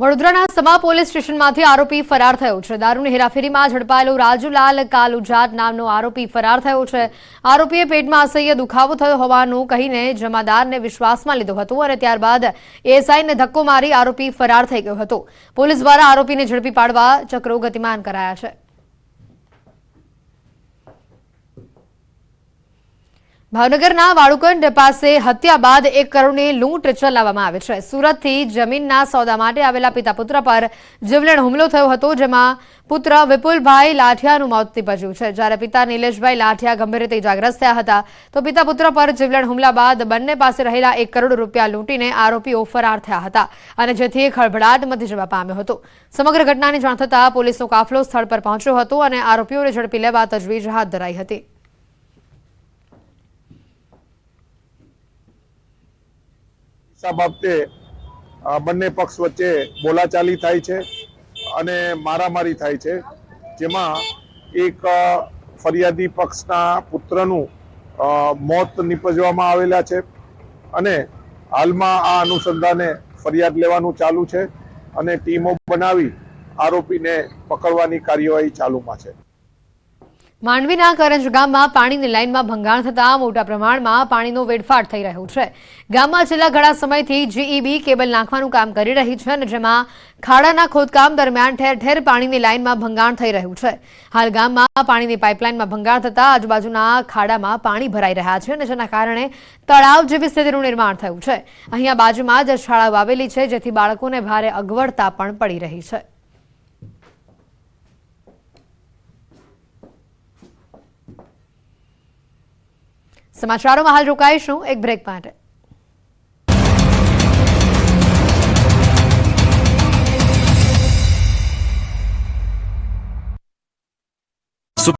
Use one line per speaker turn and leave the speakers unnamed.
વડોદરાના સમા પોલીસ સ્ટેશનમાંથી આરોપી ફરાર થયો છે. દારૂની હેરાફેરીમાં ઝડપાયેલો રાજુલાલ કાલુજાત નામનો આરોપી ફરાર થયો છે. આરોપીએ પેટમાં અસહ્ય દુખાવો થયો હોવાનું કહીને જમાદારને વિશ્વાસમાં લીધો હતો અને ત્યારબાદ એએસઆઈને ધક્કો મારી આરોપી ફરાર થઈ ગયો હતો. પોલીસ દ્વારા આરોપીને ઝડપી પાડવા ચક્રો ગતિમાન કરાયા છે. ભાવનગરના વાળુકંડ પાસે હત્યા બાદ એક કરોડની લૂંટ ચલાવવામાં આવે છે. સુરતથી જમીનના સોદા માટે આવેલા પિતા પુત્ર પર જીવલેણ હુમલો થયો હતો, જેમાં પુત્ર વિપુલભાઈ લાઠિયાનું મોત નીપજ્યું છે. જ્યારે પિતા નિલેશભાઈ લાઠિયા ગંભીર રીતે ઇજાગ્રસ્ત થયા હતા, તો પિતા પુત્ર પર જીવલેણ હુમલા બાદ બંને પાસે રહેલા એક કરોડ રૂપિયા લૂંટીને આરોપીઓ ફરાર થયા હતા અને જેથી ખળભળાટ મચી જવા પામ્યો હતો. સમગ્ર ઘટનાની જાણ થતાં પોલીસનો કાફલો સ્થળ પર પહોંચ્યો હતો અને આરોપીઓને ઝડપી લેવા તજવીજ હાથ ધરાઈ હતી.
હિસાબ બાબતે બંને પક્ષ વચ્ચે બોલાચાલી થાય છે અને મારામારી થાય છે, જેમાં એક ફરિયાદી પક્ષના પુત્રનું મોત નિપજવામાં આવેલા છે અને હાલમાં આ અનુસંધાને ફરિયાદ લેવાનું ચાલુ છે અને ટીમો બનાવી આરોપીને પકડવાની કાર્યવાહી ચાલુમાં છે.
માંડવીના કરંજ ગામમાં પાણીની લાઇનમાં ભંગાણ થતાં મોટા પ્રમાણમાં પાણીનો વેડફાટ થઈ રહ્યો છે. ગામમાં છેલ્લા ઘણા સમયથી જીઈબી કેબલ નાખવાનું કામ કરી રહી છે અને જેમાં ખાડાના ખોદકામ દરમિયાન ઠેર ઠેર પાણીની લાઇનમાં ભંગાણ થઈ રહ્યું છે. હાલ ગામમાં પાણીની પાઇપલાઇનમાં ભંગાણ થતા આજુબાજુના ખાડામાં પાણી ભરાઈ રહ્યા છે અને જેના કારણે તળાવ જેવી સ્થિતિનું નિર્માણ થયું છે. અહીંયા બાજુમાં જ શાળાઓ આવેલી છે, જેથી બાળકોને ભારે અગવડતા પણ પડી રહી છે. સમાચારોમાં હાલ રોકાઈશું. એક બ્રેક માટે.